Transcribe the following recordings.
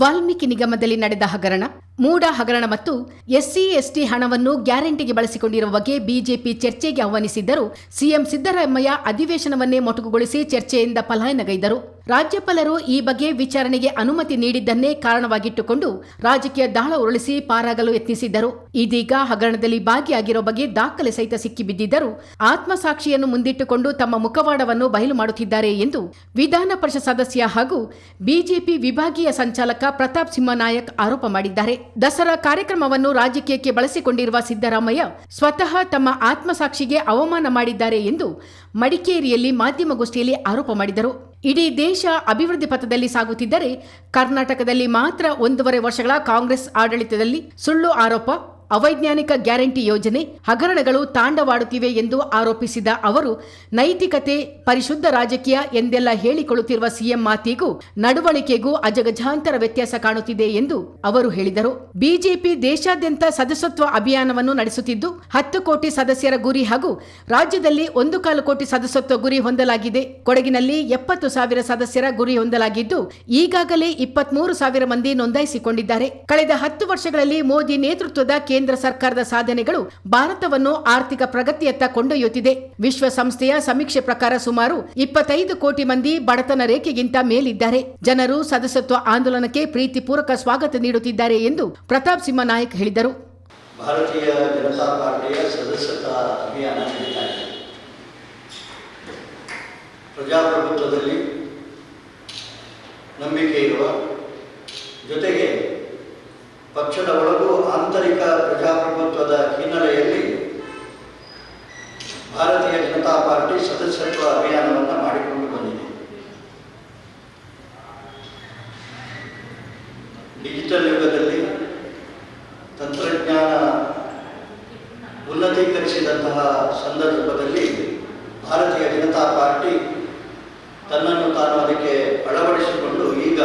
ವಾಲ್ಮೀಕಿ ನಿಗಮದಲ್ಲಿ ನಡೆದ ಹಗರಣ ಮೂಡ ಹಗರಣ ಮತ್ತು ಎಸ್ಸಿ, ಎಸ್ಟಿ ಹಣವನ್ನು ಗ್ಯಾರಂಟಿಗೆ ಬಳಸಿಕೊಂಡಿರುವ ಬಗ್ಗೆ ಬಿಜೆಪಿ ಚರ್ಚೆಗೆ ಆಹ್ವಾನಿಸಿದ್ದರೂ ಸಿಎಂ ಸಿದ್ದರಾಮಯ್ಯ ಅಧಿವೇಶನವನ್ನೇ ಮೊಟಕುಗೊಳಿಸಿ ಚರ್ಚೆಯಿಂದ ಪಲಾಯನಗೈದರು. ರಾಜ್ಯಪಾಲರು ಈ ಬಗ್ಗೆ ವಿಚಾರಣೆಗೆ ಅನುಮತಿ ನೀಡಿದ್ದನ್ನೇ ಕಾರಣವಾಗಿಟ್ಟುಕೊಂಡು ರಾಜಕೀಯ ದಾಳ ಉರುಳಿಸಿ ಪಾರಾಗಲು ಯತ್ನಿಸಿದ್ದರು. ಇದೀಗ ಹಗರಣದಲ್ಲಿ ಭಾಗಿಯಾಗಿರೋ ಬಗ್ಗೆ ದಾಖಲೆ ಸಹಿತ ಸಿಕ್ಕಿಬಿದ್ದಿದ್ದರೂ ಆತ್ಮಸಾಕ್ಷಿಯನ್ನು ಮುಂದಿಟ್ಟುಕೊಂಡು ತಮ್ಮ ಮುಖವಾಡವನ್ನು ಬಯಲು ಮಾಡುತ್ತಿದ್ದಾರೆ ಎಂದು ವಿಧಾನ ಪರಿಷತ್ ಸದಸ್ಯ ಹಾಗೂ ಬಿಜೆಪಿ ವಿಭಾಗೀಯ ಸಂಚಾಲಕ ಪ್ರತಾಪ್ ಸಿಂಹ ನಾಯಕ್ ಆರೋಪ ಮಾಡಿದ್ದಾರೆ. ದಸರಾ ಕಾರ್ಯಕ್ರಮವನ್ನು ರಾಜಕೀಯಕ್ಕೆ ಬಳಸಿಕೊಂಡಿರುವ ಸಿದ್ದರಾಮಯ್ಯ ಸ್ವತಃ ತಮ್ಮ ಆತ್ಮಸಾಕ್ಷಿಗೆ ಅವಮಾನ ಮಾಡಿದ್ದಾರೆ ಎಂದು ಮಡಿಕೇರಿಯಲ್ಲಿ ಮಾಧ್ಯಮಗೋಷ್ಠಿಯಲ್ಲಿ ಆರೋಪ ಮಾಡಿದರು. ಇಡೀ ದೇಶ ಅಭಿವೃದ್ಧಿ ಪಥದಲ್ಲಿ ಸಾಗುತ್ತಿದ್ದರೆ ಕರ್ನಾಟಕದಲ್ಲಿ ಮಾತ್ರ ಒಂದೂವರೆ ವರ್ಷಗಳ ಕಾಂಗ್ರೆಸ್ ಆಡಳಿತದಲ್ಲಿ ಸುಳ್ಳು ಆರೋಪ ಅವೈಜ್ಞಾನಿಕ ಗ್ಯಾರಂಟಿ ಯೋಜನೆ ಹಗರಣಗಳು ತಾಂಡವಾಡುತ್ತಿವೆ ಎಂದು ಆರೋಪಿಸಿದ ಅವರು, ನೈತಿಕತೆ ಪರಿಶುದ್ಧ ರಾಜಕೀಯ ಎಂದೆಲ್ಲ ಹೇಳಿಕೊಳ್ಳುತ್ತಿರುವ ಸಿಎಂ ಮಾತಿಗೂ ನಡವಳಿಕೆಗೂ ಅಜಗಜಾಂತರ ವ್ಯತ್ಯಾಸ ಕಾಣುತ್ತಿದೆ ಎಂದು ಅವರು ಹೇಳಿದರು. ಬಿಜೆಪಿ ದೇಶಾದ್ಯಂತ ಸದಸ್ಯತ್ವ ಅಭಿಯಾನವನ್ನು ನಡೆಸುತ್ತಿದ್ದು, ಹತ್ತು ಕೋಟಿ ಸದಸ್ಯರ ಗುರಿ ಹಾಗೂ ರಾಜ್ಯದಲ್ಲಿ ಒಂದು ಕಾಲು ಕೋಟಿ ಸದಸ್ಯತ್ವ ಗುರಿ ಹೊಂದಲಾಗಿದೆ. ಕೊಡಗಿನಲ್ಲಿ ಎಪ್ಪತ್ತು ಸಾವಿರ ಸದಸ್ಯರ ಗುರಿ ಹೊಂದಲಾಗಿದ್ದು, ಈಗಾಗಲೇ ಇಪ್ಪತ್ಮೂರು ಸಾವಿರ ಮಂದಿ ನೋಂದಾಯಿಸಿಕೊಂಡಿದ್ದಾರೆ. ಕಳೆದ ಹತ್ತು ವರ್ಷಗಳಲ್ಲಿ ಮೋದಿ ನೇತೃತ್ವದ ಕೇಂದ್ರ ಸರ್ಕಾರದ ಸಾಧನೆಗಳು ಭಾರತವನ್ನು ಆರ್ಥಿಕ ಪ್ರಗತಿಯತ್ತ ಕೊಂಡೊಯ್ಯುತ್ತಿದೆ. ವಿಶ್ವಸಂಸ್ಥೆಯ ಸಮೀಕ್ಷೆ ಪ್ರಕಾರ ಸುಮಾರು ಇಪ್ಪತ್ತೈದು ಕೋಟಿ ಮಂದಿ ಬಡತನ ರೇಖೆಗಿಂತ ಮೇಲಿದ್ದಾರೆ. ಜನರು ಸದಸ್ಯತ್ವ ಆಂದೋಲನಕ್ಕೆ ಪ್ರೀತಿಪೂರ್ವಕ ಸ್ವಾಗತ ನೀಡುತ್ತಿದ್ದಾರೆ ಎಂದು ಪ್ರತಾಪ್ ಸಿಂಹ ನಾಯಕ್ ಹೇಳಿದರು. ಭಾರತೀಯ ಜನತಾ ಪಾರ್ಟಿಯ ಅಭಿಯಾನ ಪ್ರಜಾಪ್ರಭುತ್ವದಲ್ಲಿ ನಂಬಿಕೆ ಇರುವ ಜೊತೆಗೆ ಪಕ್ಷದ ಒಳಗೂ ಆಂತರಿಕ ಪ್ರಜಾಪ್ರಭುತ್ವದ ಹಿನ್ನೆಲೆಯಲ್ಲಿ ಭಾರತೀಯ ಜನತಾ ಪಾರ್ಟಿ ಸದಸ್ಯತ್ವ ಅಭಿಯಾನವನ್ನು ಮಾಡಿಕೊಂಡು ಬಂದಿದೆ. ಡಿಜಿಟಲ್ ಯುಗದಲ್ಲಿ ತಂತ್ರಜ್ಞಾನ ಉನ್ನತೀಕರಿಸಿದಂತಹ ಸಂದರ್ಭದಲ್ಲಿ ಭಾರತೀಯ ಜನತಾ ಪಾರ್ಟಿ ತನ್ನನ್ನು ತಾನು ಅದಕ್ಕೆ ಅಳವಡಿಸಿಕೊಂಡು ಈಗ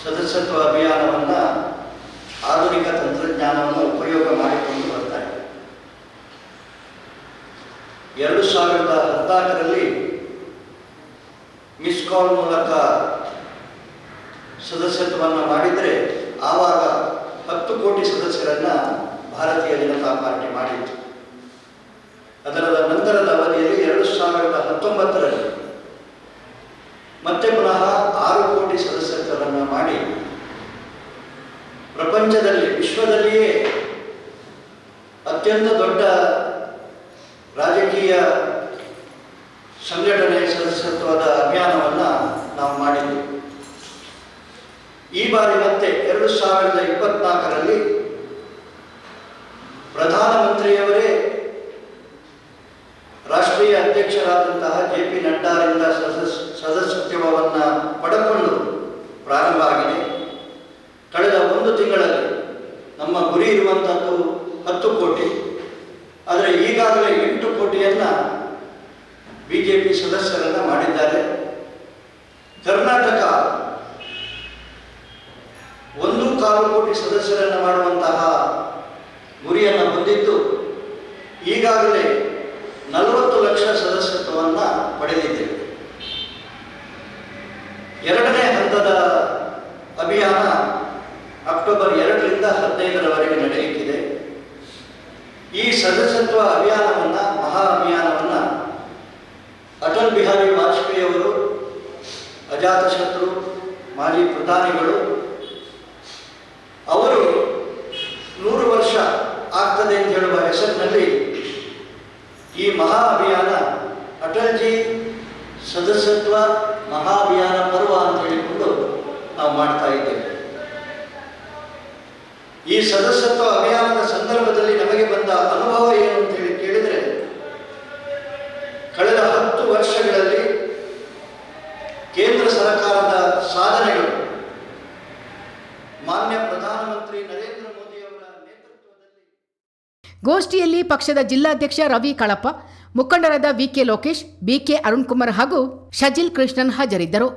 ಸದಸ್ಯತ್ವ ಅಭಿಯಾನವನ್ನು ಆಧುನಿಕ ತಂತ್ರಜ್ಞಾನವನ್ನು ಉಪಯೋಗ ಮಾಡಿಕೊಂಡು ಬರ್ತಾರೆ. ಎರಡು ಸಾವಿರದ ಹದಿನಾಲ್ಕರಲ್ಲಿ ಮಿಸ್ ಕಾಲ್ ಮೂಲಕ ಸದಸ್ಯತ್ವವನ್ನು ಮಾಡಿದರೆ ಆವಾಗ ಹತ್ತು ಕೋಟಿ ಸದಸ್ಯರನ್ನು ಭಾರತೀಯ ಜನತಾ ಪಾರ್ಟಿ ಮಾಡಿತ್ತು. ಅದರ ನಂತರದ ಅವಧಿಯಲ್ಲಿ ಎರಡು ಸಾವಿರದ ಹತ್ತೊಂಬತ್ತರಲ್ಲಿ ಮತ್ತೆ ಪುನಃ ಆರು ಕೋಟಿ ಸದಸ್ಯತ್ವವನ್ನು ಮಾಡಿ ಪ್ರಪಂಚದಲ್ಲಿ ವಿಶ್ವದಲ್ಲಿಯೇ ಅತ್ಯಂತ ದೊಡ್ಡ ರಾಜಕೀಯ ಸಂಘಟನೆ ಸದಸ್ಯತ್ವದ ಅಭಿಯಾನವನ್ನು ನಾವು ಮಾಡಿದ್ವಿ. ಈ ಬಾರಿ ಮತ್ತೆ ಎರಡು ಸಾವಿರದ ಇಪ್ಪತ್ನಾಲ್ಕರಲ್ಲಿ ಪ್ರಧಾನಮಂತ್ರಿಯವರೇ ರಾಷ್ಟ್ರೀಯ ಅಧ್ಯಕ್ಷರಾದಂತಹ ಜೆ ಪಿ ನಡ್ಡಾರಿಂದ ಸದಸ್, ಸದಸ್ಯತ್ವವನ್ನು ಪಡೆದುಕೊಂಡು ಪ್ರಾರಂಭ ಆಗಿದೆ. ಕಳೆದ ಒಂದು ತಿಂಗಳಲ್ಲಿ ನಮ್ಮ ಗುರಿ ಇರುವಂಥದ್ದು ಹತ್ತು ಕೋಟಿ. ಆದರೆ ಈಗಾಗಲೇ ಎಂಟು ಕೋಟಿಯನ್ನು ಬಿ ಜೆ ಪಿ ಸದಸ್ಯರನ್ನು ಮಾಡಿದ್ದಾರೆ. ಕರ್ನಾಟಕ ಒಂದು ಕಾಲು ಕೋಟಿ ಸದಸ್ಯರನ್ನು ಮಾಡುವಂತಹ ಗುರಿಯನ್ನು ಹೊಂದಿದ್ದು ಈಗಾಗಲೇ ನಲವತ್ತು ಲಕ್ಷ ಸದಸ್ಯತ್ವವನ್ನು ಪಡೆದಿದ್ದೇವೆ ಅಕ್ಟೋಬರ್ ಎರಡರಿಂದ ಹದಿನೈದರವರೆಗೆ ನಡೆಯುತ್ತಿದೆ. ಈ ಸದಸ್ಯತ್ವ ಅಭಿಯಾನವನ್ನ, ಮಹಾ ಅಭಿಯಾನವನ್ನ ಅಟಲ್ ಬಿಹಾರಿ ವಾಜಪೇಯಿ ಅವರು, ಅಜಾತಶತ್ರು, ಮಾಜಿ ಪ್ರಧಾನಿಗಳು, ಅವರು ನೂರು ವರ್ಷ ಆಗ್ತದೆ ಅಂತ ಹೇಳುವ ಹೆಸರಿನಲ್ಲಿ ಈ ಮಹಾ ಅಭಿಯಾನ, ಅಟಲ್ಜಿ ಸದಸ್ಯತ್ವ ಮಹಾ ಅಭಿಯಾನ ಪರ್ವ ಅಂತ ಹೇಳಿಕೊಂಡು ನಾವು ಮಾಡ್ತಾ ಇದ್ದೇವೆ. ಈ ಸದಸ್ಯತ್ವ ಅಭಿಯಾನದ ಸಂದರ್ಭದಲ್ಲಿ ನಮಗೆ ಬಂದ ಅನುಭವ ಏನು ಅಂತ ಹೇಳಿ ಕೇಳಿದರೆ, ಕಳೆದ ಹತ್ತು ವರ್ಷಗಳಲ್ಲಿ ಕೇಂದ್ರ ಸರ್ಕಾರದ ಸಾಧನೆಗಳು, ಮಾನ್ಯ ಪ್ರಧಾನಮಂತ್ರಿ ನರೇಂದ್ರ ಮೋದಿ ಅವರ ನೇತೃತ್ವದಲ್ಲಿ ಗೋಷ್ಠಿಯಲ್ಲಿ ಪಕ್ಷದ ಜಿಲ್ಲಾಧ್ಯಕ್ಷ ರವಿ ಕಳಪ್ಪ, ಮುಖಂಡರಾದ ವಿಕೆ ಲೋಕೇಶ್ ಬಿಕೆ ಅರುಣ್ ಕುಮಾರ್ ಹಾಗೂ ಶಜಿಲ್ ಕೃಷ್ಣನ್ ಹಾಜರಿದ್ದರು.